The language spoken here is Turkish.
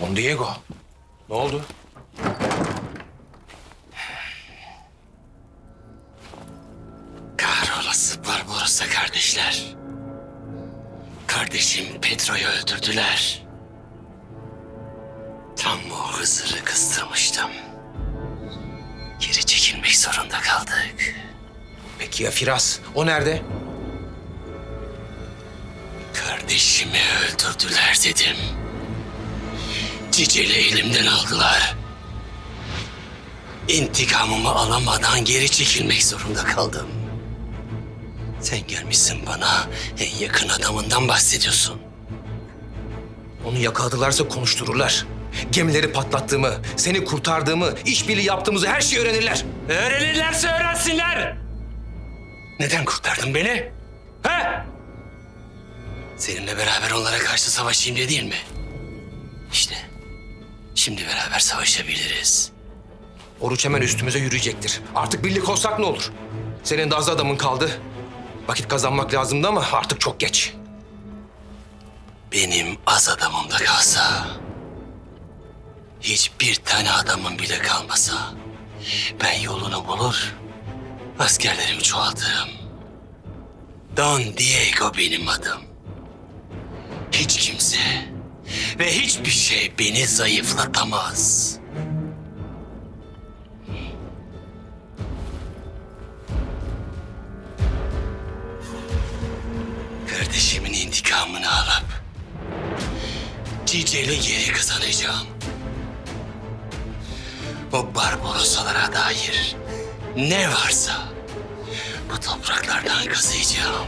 Don Diego. Ne oldu? Kahrolası Barbarossa kardeşler. Kardeşim Petro'yu öldürdüler. Tam o Hızır'ı kıstırmıştım. Geri çekilmek zorunda kaldık. Peki ya Firas? O nerede? Kardeşimi öldürdüler dedim. Ciceli elimden aldılar. İntikamımı alamadan geri çekilmek zorunda kaldım. Sen gelmişsin bana en yakın adamından bahsediyorsun. Onu yakaladılarsa konuştururlar. Gemileri patlattığımı, seni kurtardığımı, işbirliği yaptığımızı her şeyi öğrenirler. Öğrenirlerse öğrensinler. Neden kurtardın beni? He? Seninle beraber onlara karşı savaşayım diye değil mi? Şimdi beraber savaşabiliriz. Oruç hemen üstümüze yürüyecektir. Artık birlik olsak ne olur? Senin de az adamın kaldı. Vakit kazanmak lazımdı ama artık çok geç. Benim az adamım da kalsa... ...hiçbir tane adamım bile kalmasa... ...ben yolunu bulur... ...askerlerimi çoğaltırım. Don Diego benim adım. Hiç kimse ve hiçbir şey beni zayıflatamaz. Kardeşimin intikamını alıp Ciceli geri kazanacağım. O Barbarossalara dair ne varsa bu topraklardan kazıyacağım.